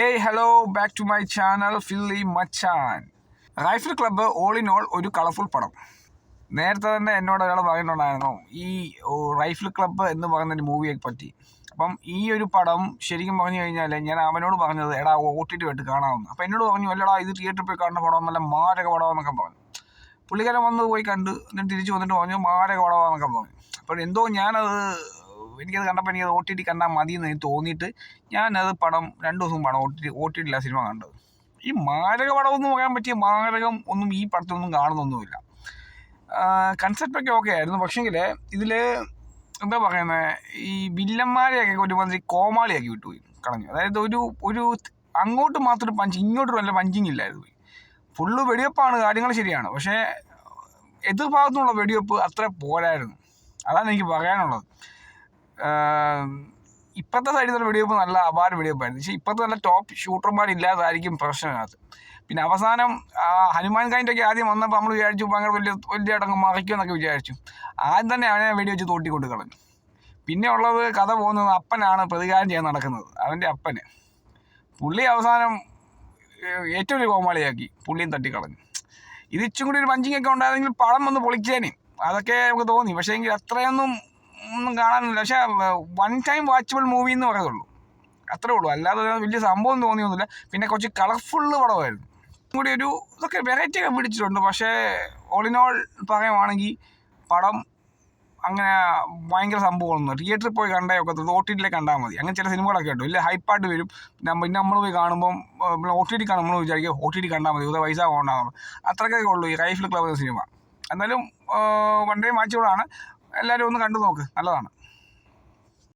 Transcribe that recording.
ഏയ് hello back to my channel filly Machan rifle club all in all ഒരു colourful പടം. നേരത്തെ തന്നെ എന്നോട് ഒരാൾ പറയുന്നുണ്ടായിരുന്നു ഈ റൈഫിൾ ക്ലബ്ബ് എന്ന് പറയുന്ന ഒരു മൂവിയെ പറ്റി. അപ്പം ഈ ഒരു പടം ശരിക്കും പറഞ്ഞു കഴിഞ്ഞാൽ ഞാൻ അവനോട് പറഞ്ഞത് എടാ ഒ ടി ടി ആയിട്ട് കാണാമെന്ന്. അപ്പം എന്നോട് പറഞ്ഞു അല്ലടാ ഇത് തിയേറ്ററിൽ പോയി കാണുന്ന പടം നല്ല മാരക പടമെന്നൊക്കെ പറഞ്ഞു. പുള്ളിക്കാരൻ വന്ന് പോയി കണ്ട് എന്നിട്ട് തിരിച്ചു വന്നിട്ട് പറഞ്ഞു മാരക പടമാണെന്നൊക്കെ പറഞ്ഞു. അപ്പോൾ എന്തോ ഞാനത് എനിക്കത് കണ്ടപ്പോൾ എനിക്കത് ഒ ടി ടി കണ്ടാൽ മതി എന്ന് തോന്നിയിട്ട് ഞാനത് പടം രണ്ട് ദിവസം പടം ഒ ടി ഒ ടി ടിയിലാണ് സിനിമ കണ്ടത്. ഈ മാരക പടം എന്ന് പറയാൻ പറ്റിയ മാരകം ഒന്നും ഈ പടത്തൊന്നും കാണുന്നൊന്നുമില്ല. കൺസെപ്റ്റൊക്കെ ഓക്കെ ആയിരുന്നു. പക്ഷേങ്കിൽ ഇതിൽ എന്താ പറയുന്നത് ഈ വില്ലന്മാരെയൊക്കെ ഒരുമാതിരി കോമാളിയാക്കി വിട്ടുപോയി കളഞ്ഞു. അതായത് ഒരു ഒരു അങ്ങോട്ട് മാത്രം പഞ്ച് ഇങ്ങോട്ട് വല്ല പഞ്ചിങ് ഇല്ലായിരുന്നു. ഫുള്ള് വെടിവെപ്പാണ് കാര്യങ്ങൾ ശരിയാണ്. പക്ഷേ എതിർഭാഗത്തുനിന്നുള്ള വെടിവെപ്പ് അത്ര പോരായിരുന്നു. അതാണ് എനിക്ക് പറയാനുള്ളത്. ഇപ്പോഴത്തെ സൈഡിൽ നിന്ന് വെടിവെപ്പ് നല്ല അപാര വെടിവെപ്പായിരുന്നു പക്ഷേ ഇപ്പോഴത്തെ നല്ല ടോപ്പ് ഷൂട്ടർമാരില്ലാതായിരിക്കും പ്രശ്നത്തിനകത്ത്. പിന്നെ അവസാനം ഹനുമാൻ കായിന്റെ ഒക്കെ ആദ്യം വന്നപ്പോൾ നമ്മൾ വിചാരിച്ചു ഭയങ്കര വലിയ വലിയ അടങ്ങ് മറിക്കുമെന്നൊക്കെ വിചാരിച്ചു. ആദ്യം തന്നെ അവനെ വെടിവെച്ച് തോട്ടിക്കൊണ്ട് കളഞ്ഞു പിന്നെ ഉള്ളത് കഥ പോകുന്നത് അപ്പനാണ് പ്രതികാരം ചെയ്യാൻ നടക്കുന്നത്. അവന്റെ അപ്പന്. പുള്ളി അവസാനം ഏറ്റവും വലിയ കോമാളിയാക്കി. പുള്ളിയും തട്ടിക്കളഞ്ഞു. ഇത് ഇച്ചും കൂടി ഒരു പഞ്ചിങ് ഒക്കെ ഉണ്ടായിരുന്നെങ്കിൽ പഴം ഒന്ന് പൊളിച്ചേനെ. അതൊക്കെ നമുക്ക് തോന്നി. പക്ഷേ എങ്കിൽ അത്രയൊന്നും ഒന്നും കാണാനില്ല. പക്ഷേ വൺ ടൈം വാച്ചബിൾ മൂവി എന്ന് പറയുള്ളൂ. അത്രേ ഉള്ളൂ. അല്ലാതെ വലിയ സംഭവം തോന്നിയൊന്നുമില്ല. പിന്നെ കുറച്ച് കളർഫുള്ള് പടമായിരുന്നു. കൂടി ഒരു ഇതൊക്കെ വെറൈറ്റി ഒക്കെ പിടിച്ചിട്ടുണ്ട്. പക്ഷേ ഓൾ ഇൻ ഓൾ പറയുവാണെങ്കിൽ പടം അങ്ങനെ ഭയങ്കര സംഭവമൊന്നും തിയേറ്ററിൽ പോയി കണ്ടേ ഒക്കെ ഒ ടി ടിയിലേക്ക് കണ്ടാൽ മതി. അങ്ങനെ ചില സിനിമകളൊക്കെ ഉണ്ട് വലിയ ഹൈപ്പായിട്ട് വരും. പിന്നെ നമ്മൾ പോയി കാണുമ്പം ഒ ടി ടി കാണുമ്പോൾ നമ്മൾ വിചാരിക്കും ഒ ടി ടി കണ്ടാൽ മതി. ഇതേ പൈസ പോകണ്ടാകും അത്രയ്ക്കൊക്കെ ഉള്ളൂ ഈ റൈഫിൾ ക്ലബ് സിനിമ. എന്നാലും വൺ ഡേ മാച്ചുകളാണ് എല്ലാവരും ഒന്ന് കണ്ടു നോക്ക്. നല്ലതാണ്.